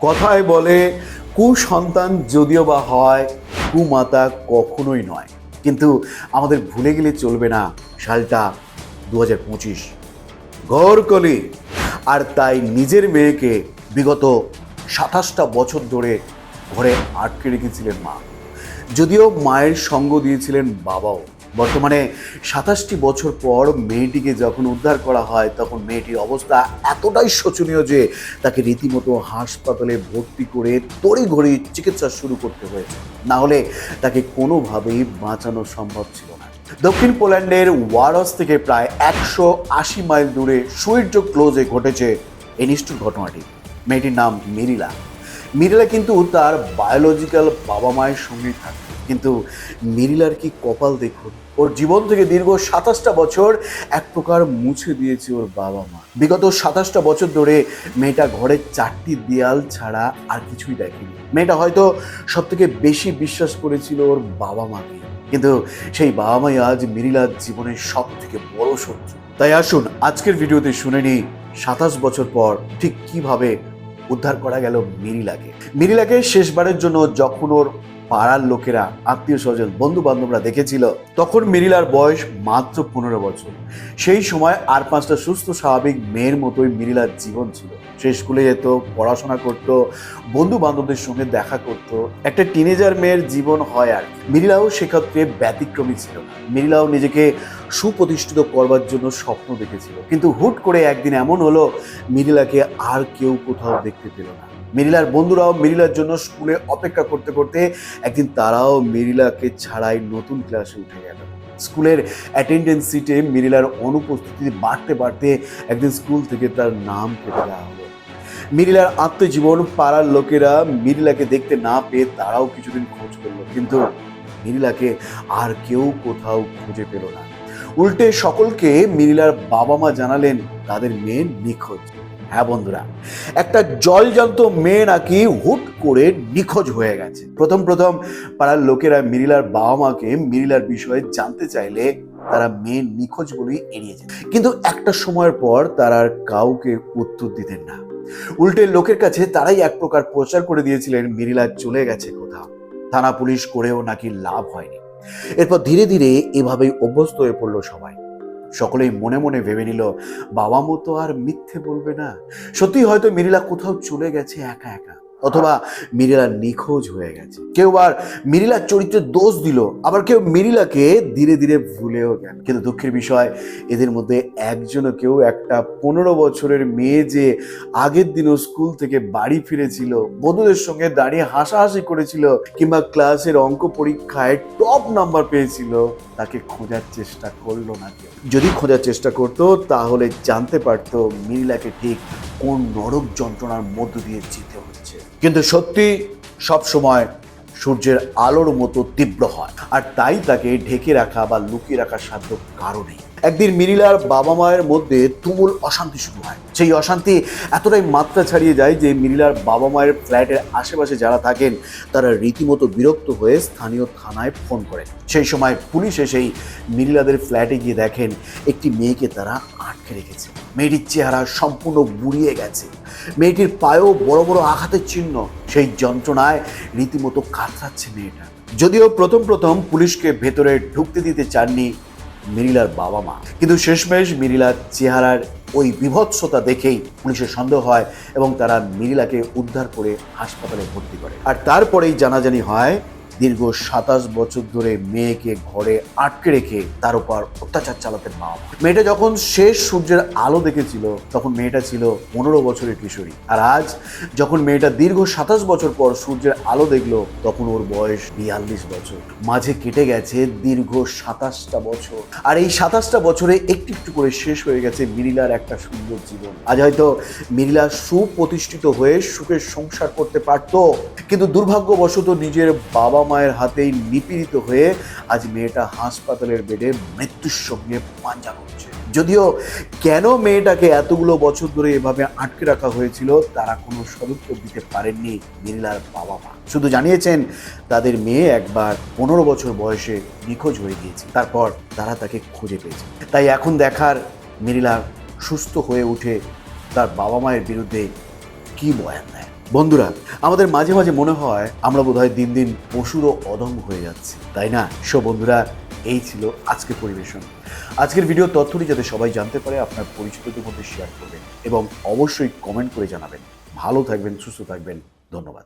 কথায় বলে, কুসন্তান যদিও বা হয়, কুমাতা কখনোই নয়। কিন্তু আমাদের ভুলে গেলে চলবে না সালটা দু হাজার পঁচিশ ঘরকলি আর তাই নিজের মেয়েকে বিগত সাতাশটা বছর ধরে ঘরে আটকে রেখেছিলেন মা। যদিও মায়ের সঙ্গ দিয়েছিলেন বাবাও। বর্তমানে সাতাশটি বছর পর মেয়েটিকে যখন উদ্ধার করা হয়, তখন মেয়েটির অবস্থা এতটাই শোচনীয় যে তাকে রীতিমতো হাসপাতালে ভর্তি করে তড়িঘড়ি চিকিৎসা শুরু করতে হয়েছে। না হলে তাকে কোনোভাবেই বাঁচানো সম্ভব ছিল না। দক্ষিণ পোল্যান্ডের ওয়ারস থেকে প্রায় একশো আশি মাইল দূরে সুইর্য ক্লোজে ঘটেছে এই নিষ্ঠুর ঘটনাটি। মেয়েটির নাম মিরিলা। মিরিলা কিন্তু তার বায়োলজিক্যাল বাবা মায়ের সঙ্গেই থাকে কিন্তু মিরিলার কি কপাল দেখুন? ওর জীবন থেকে দীর্ঘ সাতাশটা বছর এক প্রকার মুছে দিয়েছে ওর বাবা মা। বিগত সাতাশটা বছর ধরে মেয়েটা ঘরের চারটি দেয়াল ছাড়া আর কিছুই দেখেনি। মেয়েটা হয়তো সব থেকে বেশি বিশ্বাস করেছিল ওর বাবা মাকে। কিন্তু সেই বাবা মাই আজ মিরিলার জীবনের সব থেকে বড় শত্রু। তাই আসুন, আজকের ভিডিওতে শুনে নিই সাতাশ বছর পর ঠিক কীভাবে উদ্ধার করা গেল মিরিলাকে মিরিলাকে শেষবারের জন্য যখন ওর পাড়ার লোকেরা আত্মীয় স্বজন বন্ধু বান্ধবরা দেখেছিল, তখন মিরিলার বয়স মাত্র পনেরো বছর। সেই সময় আর পাঁচটা সুস্থ, স্বাভাবিক মেয়ের মতোই মিরিলার জীবন ছিল। সে স্কুলে যেত, পড়াশোনা করত বন্ধু বান্ধবদের সঙ্গে দেখা করত। একটা টিনেজার মেয়ের জীবন হয় আর। মিরিলাও সেক্ষেত্রে ব্যতিক্রমী ছিল মিরিলাও নিজেকে সুপ্রতিষ্ঠিত করবার জন্য স্বপ্ন দেখেছিল। কিন্তু হুট করে একদিন এমন হলো, মিরিলাকে আর কেউ কোথাও দেখতে পেল না। মিরিলার বন্ধুরাও মিরিলার জন্য স্কুলে অপেক্ষা করতে করতে একদিন তারাও মিরিলাকে ছাড়াই নতুন ক্লাসে উঠে গেল। স্কুলের অ্যাটেন্ডেন্স সিটে মিরিলার অনুপস্থিতি বাড়তে বাড়তে একদিন স্কুল থেকে তার নাম কেটে দেওয়া হলো। মিরিলার আত্মজীবন পাড়ার লোকেরা মিরিলাকে দেখতে না পেয়ে তারাও কিছুদিন খোঁজ করল, কিন্তু মিরিলাকে আর কেউ কোথাও খুঁজে পেল না। উল্টে সকলকে মিরিলার বাবা মা জানালেন, তাদের মেয়ে নিখোঁজ। হ্যাঁ বন্ধুরা, একটা জলজন্ত মেয়ে নাকি হুট করে নিখোঁজ হয়ে গেছে। প্রথম প্রথম পাড়ার লোকেরা মিরিলার বাবা মাকে মিরিলার বিষয়ে জানতে চাইলে তারা মেয়ে নিখোঁজ বলেই এড়িয়ে যেত। কিন্তু একটা সময়ের পর তারা আর কাউকে উত্তর দিতেন না। উল্টে লোকের কাছে তারাই এক প্রকার প্রচার করে দিয়েছিলেন, মিরিলা চলে গেছে কোথাও। থানা পুলিশ করেও নাকি লাভ হয়নি। এরপর ধীরে ধীরে এভাবেই অভ্যস্ত হয়ে পড়ল সবাই। সকলেই মনে মনে ভেবে নিল, বাবা মতো আর মিথ্যে বলবে না। সত্যি হয়তো মিরিলা কোথাও চলে গেছে একা একা। অথবা মিরিলা নিখোঁজ হয়ে গেছে। কেউ আর মিরিলার চরিত্রের দোষ দিল, আবার কেউ মিরিলাকে ধীরে ধীরে ভুলেও গেল। কিন্তু দুঃখের বিষয়, এদের মধ্যে একজনও কেউ একটা পনেরো বছরের মেয়ে যে আগের দিনও স্কুল থেকে বাড়ি ফিরেছিল, বন্ধুদের সঙ্গে দাঁড়িয়ে হাসাহাসি করেছিল, কিংবা ক্লাসের অঙ্ক পরীক্ষায় টপ নাম্বার পেয়েছিল, তাকে খোঁজার চেষ্টা করল না কেউ। যদি খোঁজার চেষ্টা করতো, তাহলে জানতে পারতো মিরিলাকে ঠিক কোন নরক যন্ত্রণার মধ্য দিয়ে হচ্ছে কিন্তু সত্যি সবসময় সূর্যের আলোর মতো তীব্র হয়। আর তাই তাকে ঢেকে রাখা বা লুকিয়ে রাখার সাধ্য কারণে একদিন মিরিলার বাবা মায়ের মধ্যে তুমুল অশান্তি শুরু হয়। সেই অশান্তি এতটাই মাত্রা ছাড়িয়ে যায় যে মিরিলার বাবা মায়ের ফ্ল্যাটের আশেপাশে যারা থাকেন, তারা রীতিমতো বিরক্ত হয়ে স্থানীয় থানায় ফোন করেন। সেই সময় পুলিশ এসেই মিরিলাদের ফ্ল্যাটে গিয়ে দেখেন, একটি মেয়েকে তারা আটকে রেখেছে। মেয়েটির চেহারা সম্পূর্ণ বুড়িয়ে গেছে। মেয়েটির পায়েও বড় বড় আঘাতের চিহ্ন। সেই যন্ত্রণায় রীতিমতো কাতরাচ্ছে মেয়েটা। যদিও প্রথম প্রথম পুলিশকে ভেতরে ঢুকতে দিতে চাননি মিরিলার বাবা মা। কিন্তু শেষমেশ মিরিলার চেহারার ওই বিভৎসতা দেখেই পুলিশের সন্দেহ হয় এবং তারা মিরিলাকে উদ্ধার করে হাসপাতালে ভর্তি করে। আর তারপরেই জানাজানি হয় দীর্ঘ সাতাশ বছর ধরে মেয়েকে ঘরে আটকে রেখে তার উপর অত্যাচার চালাতেন মা মেয়েটা যখন শেষ সূর্যের আলো দেখেছিল, তখন মেয়েটা ছিল পনেরো বছরের কিশোরী। আর আজ যখন মেয়েটা দীর্ঘ সাতাশ বছর পর সূর্যের আলো দেখল, তখন ওর বয়স বিয়াল্লিশ বছর। মাঝে কেটে গেছে দীর্ঘ সাতাশটা বছর। আর এই সাতাশটা বছরে একটু একটু করে শেষ হয়ে গেছে মিরিলার একটা সুন্দর জীবন। আজ হয়তো মিরিলা সুপ্রতিষ্ঠিত হয়ে সুখের সংসার করতে পারত, কিন্তু দুর্ভাগ্যবশত নিজের বাবা মায়ের হাতেই নিপীড়িত হয়ে আজ মেয়েটা হাসপাতালের বেডে মৃত্যুর সঙ্গে পাঞ্জা করছে। যদিও কেন মেয়েটাকে এতগুলো বছর ধরে এভাবে আটকে রাখা হয়েছিল, তারা কোনো সদুত্তর দিতে পারেননি মিরিলার বাবা মা শুধু জানিয়েছেন, তাদের মেয়ে একবার পনেরো বছর বয়সে নিখোঁজ হয়ে গিয়েছে। তারপর তারা তাকে খুঁজে পেয়েছে। তাই এখন দেখার মিরিলা সুস্থ হয়ে উঠে তার বাবা মায়ের বিরুদ্ধে কি বয়ান দেয়? বন্ধুরা, আমাদের মাঝে মাঝে মনে হয় আমরা বোধহয় দিন দিন পশুরও অদম হয়ে যাচ্ছি, তাই না? সো বন্ধুরা, এই ছিল আজকের পরিবেশন। আজকের ভিডিও তথ্যটি যাতে সবাই জানতে পারে, আপনার পরিচিতদের মধ্যে শেয়ার করবেন এবং অবশ্যই কমেন্ট করে জানাবেন। ভালো থাকবেন, সুস্থ থাকবেন, ধন্যবাদ।